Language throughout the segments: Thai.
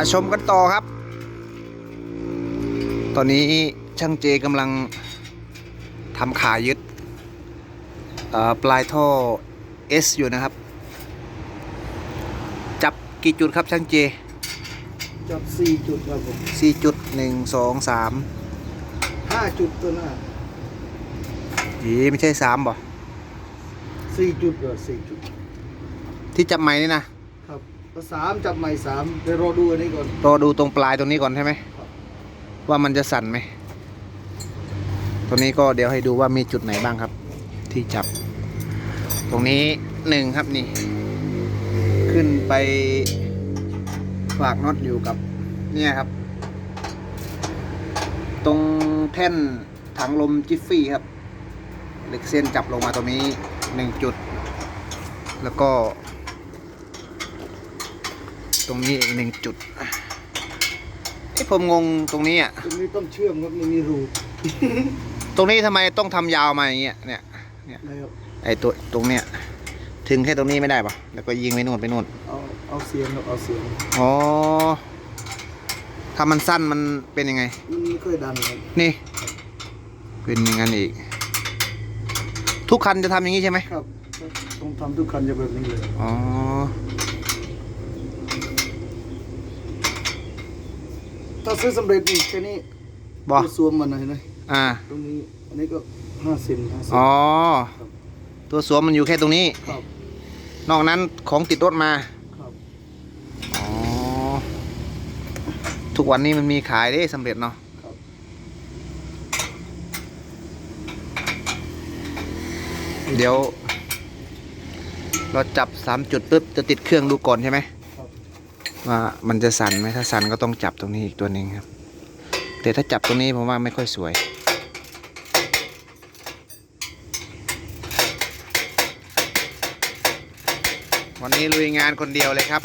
มาชมกันต่อครับ ตอนนี้ช่างเจกำลังทำขายึดเอ่อปลายท่อ S อยู่นะครับ จับกี่จุดครับช่างเจ จับสี่จุดครับผมสี่จุดหนึ่งสองสามห้าจุดตัวหน้าอีไม่ใช่สามบ่สี่จุดเหรอสี่จุด ที่จับใหม่นี่นะครับก็ สามจับใหม่สามเดี๋ยวรอดูอันนี้ก่อน รอดูตรงปลายตรงนี้ก่อนใช่ไหม ว่ามันจะสั่นไหมตัวนี้ก็เดี๋ยวให้ดูว่ามีจุดไหนบ้างครับ ที่จับ ตรงนี้หนึ่งครับนี่ ขึ้นไปฝากน็อตอยู่กับเนี่ยครับ ตรงแท่นถังลมจิฟฟี่ครับเหล็กเส้นจับลงมาตรงนี้หนึ่งจุด แล้วก็ ตรงนี้อีกหนึ่งจุดไอ้ยผมงงตรงนี้อะตรงนี้ต้องเชื่อมครับไม่มีรูตรงนี้ทำไมต้องทำยาวมาอย่างเงี้ยเนี่ยเนี่ยนะครับไอ้ตัวตรงเนี้ยถึงแค่ตรงนี้ไม่ได้ปะแล้วก็ยิงไปนู่นไปนู่นเอาเอาเสียงครับเอาเสียงอ๋อถ้ามันสั้นมันเป็นยังไง มันไม่ค่อยดันครับนี่ เป็นอย่างนั้นอีก ทุกคันจะทำอย่างนี้ใช่ไหมครับต้องทำทุกคันจะแบบนี้เลยอ๋อ ถ้าซื้อสำเร็จนี่แค่นี้บอตัวสวมมันนะเห็นไหมอ่า ตรงนี้อันนี้ก็ห้าเซนห้าเซนอ๋อ ตัวสวมมันอยู่แค่ตรงนี้ ครับนอกนั้นของติดรถมาครับอ๋อ ทุกวันนี้มันมีขายได้สำเร็จเนาะครับเดี๋ยว เราจับสามจุดปุ๊บจะติดเครื่องดูก่อนใช่ไหมครับ ว่ามันจะสั่นไหมถ้าสั่นก็ต้องจับตรงนี้อีกตัวหนึ่งครับ แต่ถ้าจับตรงนี้ผมว่าไม่ค่อยสวย วันนี้ลุยงานคนเดียวเลยครับ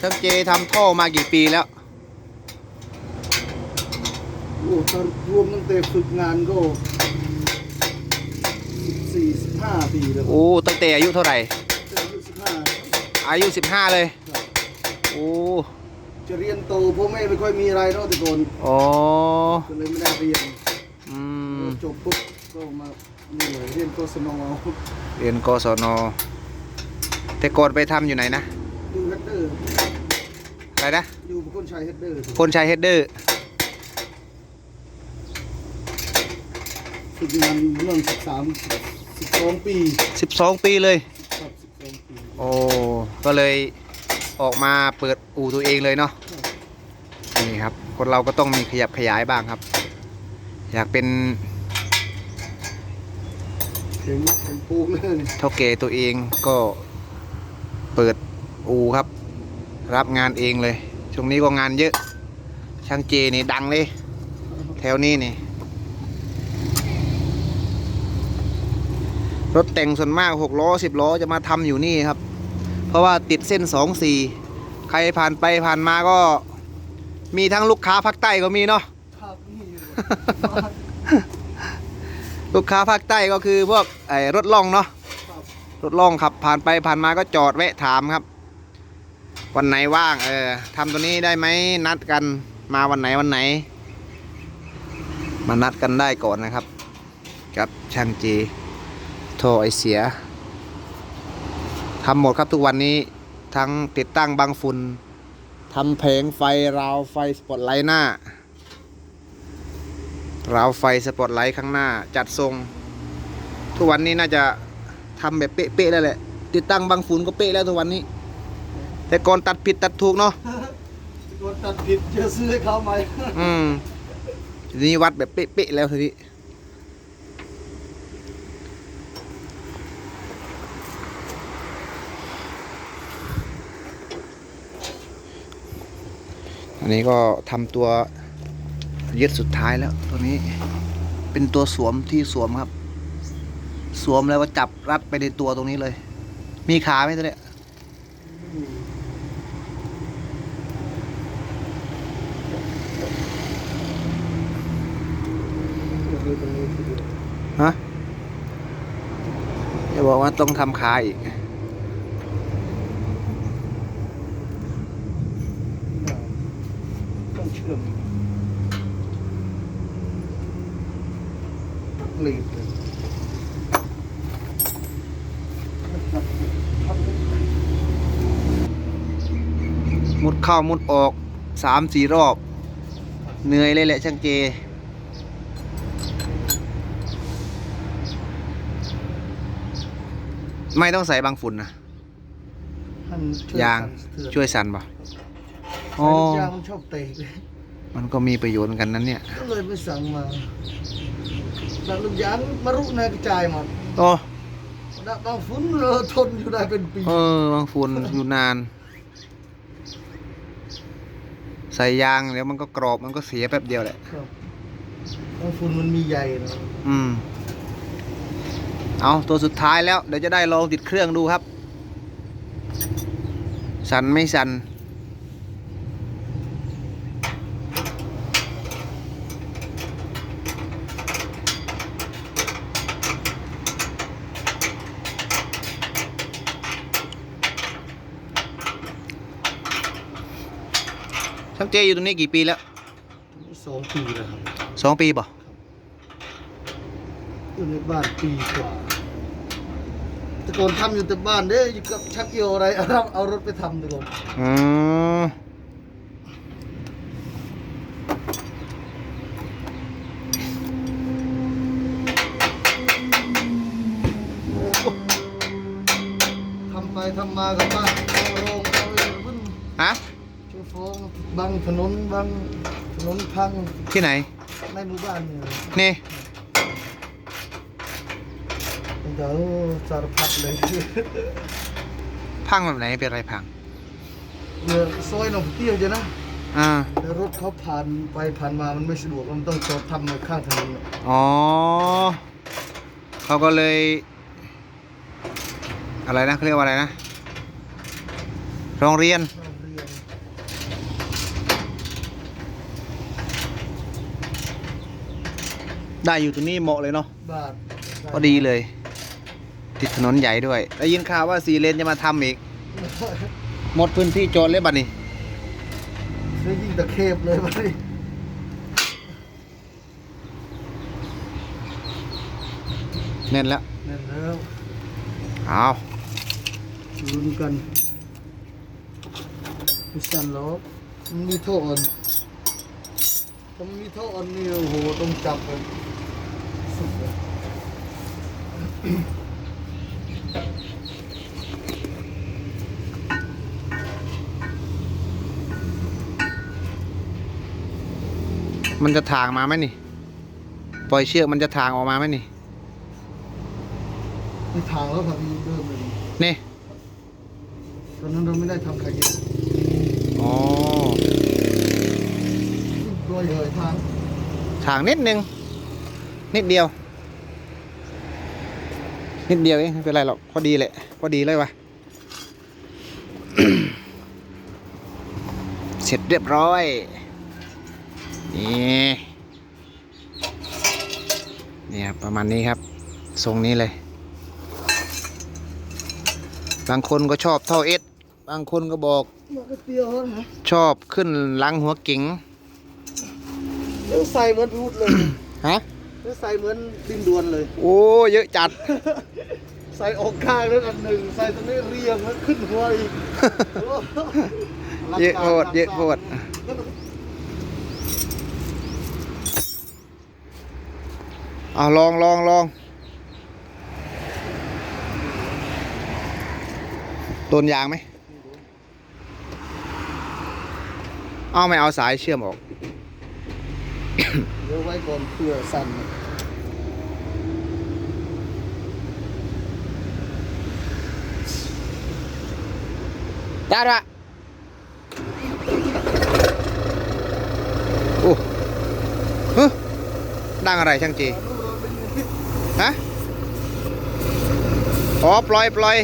ช่างเจทำท่อมากี่ปีแล้ว โอ้ถ้ารวมตั้งแต่ฝึกงานก็สี่สิบห้าปีแล้วครับโอ้ตั้งแต่อายุเท่าไหร่จะอายุสิบห้าอายุ 15 เลยครับโอ้จะเรียนโตพ่อแม่ไม่ค่อยมีอะไรเนาะแต่ก่อนอ๋อก็เลยไม่ได้เรียนอืมจบปุ๊บก็มานี่เลยเรียนโฆษณาเอาเรียนกศนแต่ก่อนไปทำอยู่ไหนนะ ดูเฮดเดอร์อะไรนะ อยู่กับคนชายเฮดเดอร์คนชายเฮดเดอร์ ฝึกงานเรื่องสิบสามสิบสองปี12 ปีเลย ครับสิบสองปีโอ้ ก็เลยออกมาเปิดอู่ตัวเองเลยเนาะ นี่ครับ คนเราก็ต้องมีขยับขยายบ้างครับ อยากเป็นถึงถึงปูเลยเท่าแก่ตัวเองก็เปิดอู่ครับ รับงานเองเลย ช่วงนี้ก็งานเยอะ ช่างเจนี่ดังเลย แถวนี้นี่ รถแต่งส่วนมากหกล้อสิบล้อจะมาทำอยู่นี่ครับ เพราะว่าติดเส้นสองสี่ใครผ่านไปผ่านมาก็ มีทั้งลูกค้าภาคใต้ก็มีเนาะครับนี่อยู่ลูกค้าภาคใต้ก็คือพวกไอ้รถล่องเนาะครับรถล่องขับผ่านไปผ่านมาก็จอดแวะถามครับ วันไหนว่าง เออทำตัวนี้ได้ไหมนัดกันมาวันไหนวันไหน มานัดกันได้ก่อนนะครับกับช่างจี โทรไอเสียทำหมดครับทุกวันนี้ทั้งติดตั้งบังฝุ่นทำแผงไฟราวไฟสปอตไลท์หน้าราวไฟสปอตไลท์ข้างหน้าจัดทรง ทุกวันนี้น่าจะทำแบบเป๊ะๆแล้วแหละ ติดตั้งบังฝุ่นก็เป๊ะแล้วทุกวันนี้ แต่ก่อนตัดผิดตัดถูกเนาะโดนตัดผิดจะซื้อให้เขาไหมอืมทีนี้วัดแบบเป๊ะๆแล้วทีนี้ อันนี้ก็ทำตัวยึดสุดท้ายแล้วตัวนี้เป็นตัวสวมที่สวมครับ สวมแล้วว่าจับรัดไปในตัวตรงนี้เลย มีขาไหมตัวเนี้ยฮะจะบอกว่าต้องทำขาอีก เข้ามุดออกสามสี่รอบ เหนื่อยเลยแหละช่างเจ ไม่ต้องใส่บางฝุ่นนะมันช่วยยางสั่นสะเทือนช่วยสั่นป่ะใส่ลูกยางมันชอบเตะเลยมันก็มีประโยชน์เหมือนกันนั้นเนี่ย ก็เลยไปสั่งมาแต่ลูกยางมารุนกระจายหมดโอ้ ดับบางฟุ้นเราทนอยู่ได้เป็นปี เออบางฝุ่นอยู่นาน ใส่ยางเดี๋ยวมันก็กรอบมันก็เสียแป๊บเดียวแหละ ครับบางฟุ้นมันมีใยนะอืม เอาตัวสุดท้ายแล้ว เดี๋ยวจะได้ลองติดเครื่องดูครับ สั่นไม่สั่น จอยู่ตรงนี้กี่ปีแล้วสองปีแล้วครับสองปีป่ะอยู่ในบ้านปีกว่าแต่ก่อนทำอยู่แต่บ้านเด้อยู่กับชักเกี่ยวอะไรเอาเอารถไปทำแต่ก่อนอืมทำไปทำมากับบ้านเอาโรงเอาอะไรบึ้นฮะช่วย ฟ้องบางถนนบางถนนพังที่ไหน ในหมู่บ้านเนี่ยนี่ เดี๋ยวสารพัดเลยพังแบบไหนเป็นอะไรพังเนี่ยซอยหนองเตี้ยวจ้ะนะอ่าแต่รถเขาผ่านไปผ่านมามันไม่สะดวกมันต้องจอดทำในข้างถนนน่ะอ๋อเขาก็เลย อะไรนะเขาเรียกว่าอะไรนะโรงเรียนโรงเรียน ได้อยู่ตรงนี้เหมาะเลยเนาะบาทพอดีเลย ติดถนนใหญ่ด้วยได้ยินข่าวว่าสีเลนจะมาทำอีก หมดพื้นที่จอดเลยบัดนี้ซื้อยิ่งตะเคบเลยไปแน่นแล้วนั่นแล้วเอาลุ้นกันพิสันล้อมันมีโทษอ่อนถ้ามันมีโทษอ่อนนี่โอ้โหต้องจับเลยสุดเลย มันจะถางมาไหมนี่ ปล่อยเชือกมันจะถางออกมาไหมนี่มีทางแล้วครับมีเดิมเลยนี่ตอนนั้นเราไม่ได้ทำขายเย็นอ๋อโดยเลยทางถางนิดนึง นิดเดียว นิดเดียวเองไม่เป็นไรหรอกพอดีแหละ พอดีเลยวะเสร็จเรียบร้อย นี่นี่ครับประมาณนี้ครับ ทรงนี้เลย บางคนก็ชอบเท่าเอสบางคนก็บอกมันก็เตี้ยวนะชอบขึ้นหลังหัวเก๋งเดี๋ยวใส่เหมือนรูดเลย ฮะ เดี๋ยวใส่เหมือนดินดวนเลย โอ้เยอะจัด ใส่ออกข้างแล้วอันหนึ่งใส่ตรงนี้เรียงแล้วขึ้นหัวอีกโอ้เยอะโพดเยอะโพดเอาลองลองลองโดนยางไหม เอาไม่เอาสายเชื่อมออก เดี๋ยวไว้ก่อนเพื่อสั่นได้ละโอ้ฮึดังอะไรช่างจีฮะอ๋อปล่อยปล่อย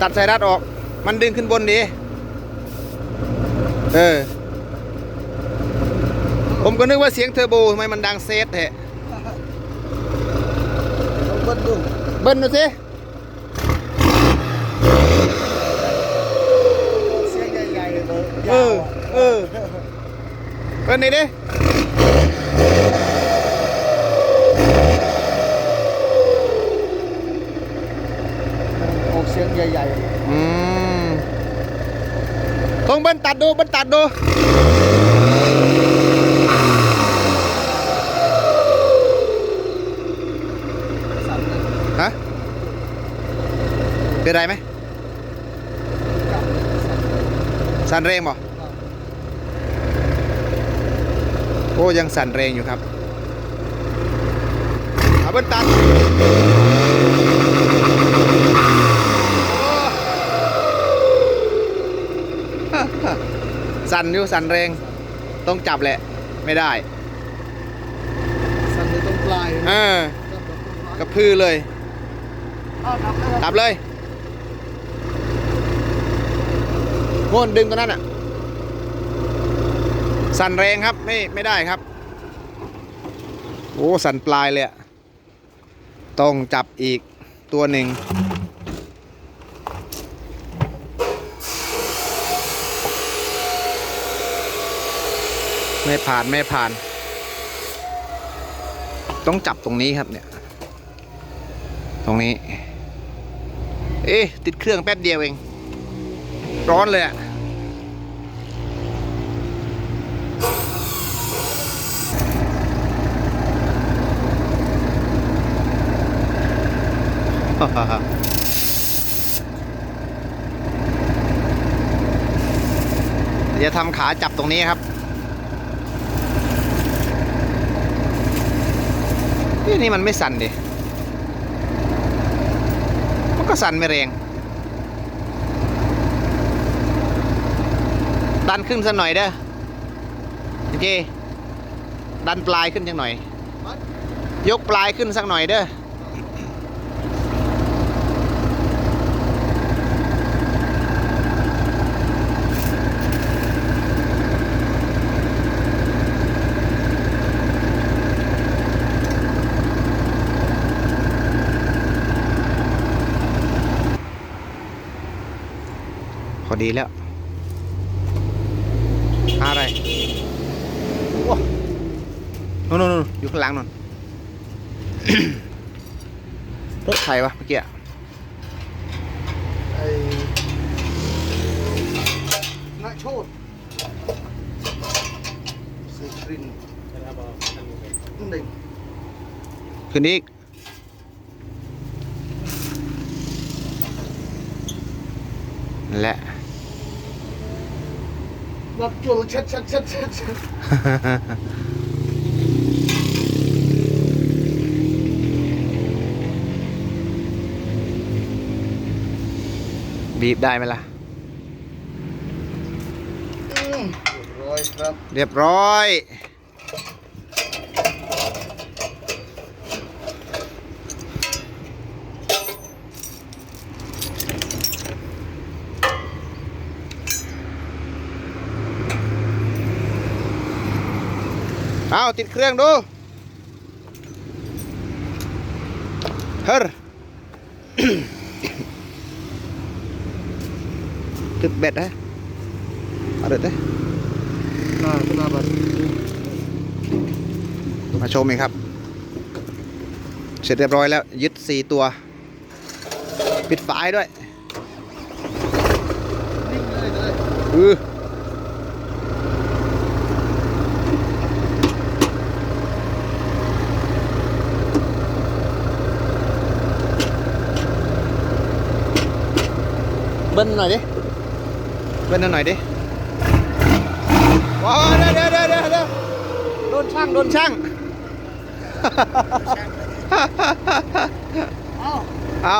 ตัดสายรัดออก มันดึงขึ้นบนดี เออ ผมก็นึกว่าเสียงเทอร์โบทำไมมันดังเซตแท้เบิ้ลดูเบิ้ลดูสิเสียงใหญ่ๆเลยเบิ้เออเออเบิ้ลนี่ดิออกเสียงใหญ่ใหญ่อืมต้องเบิ้ลตัดดูเบิ้ลตัดดู เป็นไรไหมจับสั่นเลยสั่นแรงบ่โอ้ยังสั่นแรงอยู่ครับเอาเบิ้ลตัดโอ้สั่นอยู่สั่นแรงต้องจับแหละ ไม่ได้ สั่นเลยตรงปลายเออจับแบบตรงปลายกระพือเลยอ้าวดับแล้วดับเลย โง่นดึงตัวนั้นอะ สั่นแรงครับไม่ไม่ได้ครับ โอ้สั่นปลายเลยอะต้องจับอีกตัวหนึ่งไม่ผ่านไม่ผ่าน ต้องจับตรงนี้ครับเนี่ย ตรงนี้ เอ๊ะ ติดเครื่องแป๊บเดียวเอง ร้อนเลยอะจะทำขาจับตรงนี้ครับเอ๊ะนี่มันไม่สั่นดิ มันก็สั่นไม่แรง ดันขึ้นสักหน่อยเด้อโอเค ดันปลายขึ้นสักหน่อย ยกปลายขึ้นสักหน่อยเด้อพอดีแล้ว อะไรว้านู่นนู่นนู่นอยู่ ข้างหลังนู่นรถใครวะเมื่อกี้อะไอ้นักโชดเสียชรินหนึ่งคืนนี้อีกนั่นแหละรับจุลเช็ดเช็ดเช็ดเช็ดเช็ด บีบได้ไหมล่ะอืมเรียบร้อยครับเรียบร้อย เอาติดเครื่องดู เฮ้ร ตึกเบ็ดฮะเอาเด็ดเลยน่าขนาดแบบมาชมเองครับ เสร็จเรียบร้อยแล้ว ยึดสี่ตัว ปิดฝายด้วยนิ่งเลยเลยอือเบิ้ลหน่อยดิ เบิ้ลหน่อยดิว้าวเดี๋ยวเดี๋ยวเดี๋ยวเดี๋ยวเดี๋ยวโดนช่างโดนช่างเอ้าเอา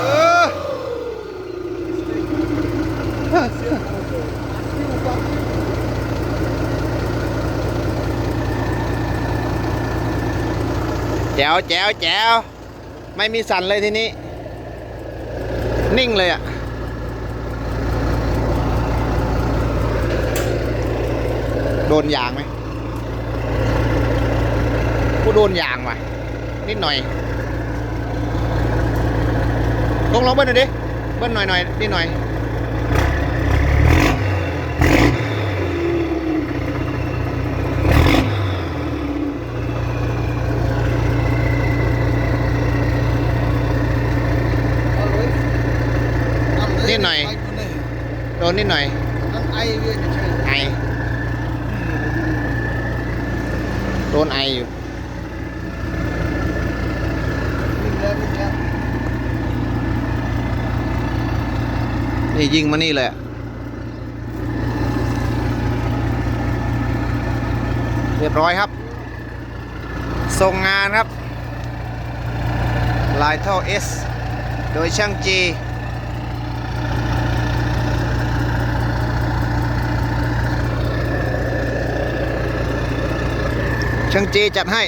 เออ อยู่กับ แจ๋วแจ๋วแจ๋วไม่มีสั่นเลยทีนี้ นิ่งเลยอะโดนยางไหมกูโดนยางว่ะ นิดหน่อยต้องลองเบิ้ลหน่อยดิ เบิ้ลหน่อยหน่อยนิดหน่อย เอาเลยทำเลย นิดหน่อย ไปคนนี้ โดนนิดหน่อยนั่นไอเวียนเฉยไอโดนไออยู่นิ่งแล้วนิ่งแล้วนี่ยิงมานี่เลยอะเรียบร้อยครับ ส่งงานครับ ลายท่อ S โดยช่างจี ช่างจีจัดให้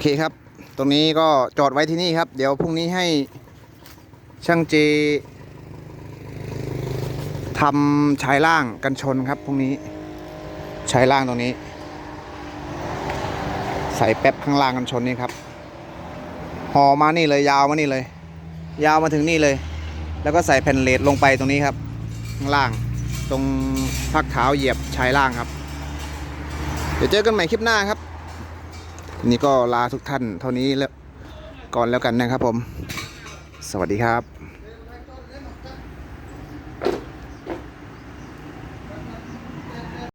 เคครับ ตรงนี้ก็จอดไว้ที่นี่ครับ เดี๋ยวพรุ่งนี้ให้ช่างเจทำชายล่างกันชนครับพรุ่งนี้ชายล่างตรงนี้ ใส่แป๊บข้างล่างกันชนนี่ครับห่อมานี่เลยยาวมานี่เลย ยาวมาถึงนี่เลย แล้วก็ใส่แผ่นเลดลงไปตรงนี้ครับ ข้างล่าง ตรงพักเท้าเหยียบชายล่างครับ เดี๋ยวเจอกันใหม่คลิปหน้าครับ นี่ก็ลาทุกท่านเท่านี้แล้วก่อนแล้วกันนะครับผม สวัสดีครับ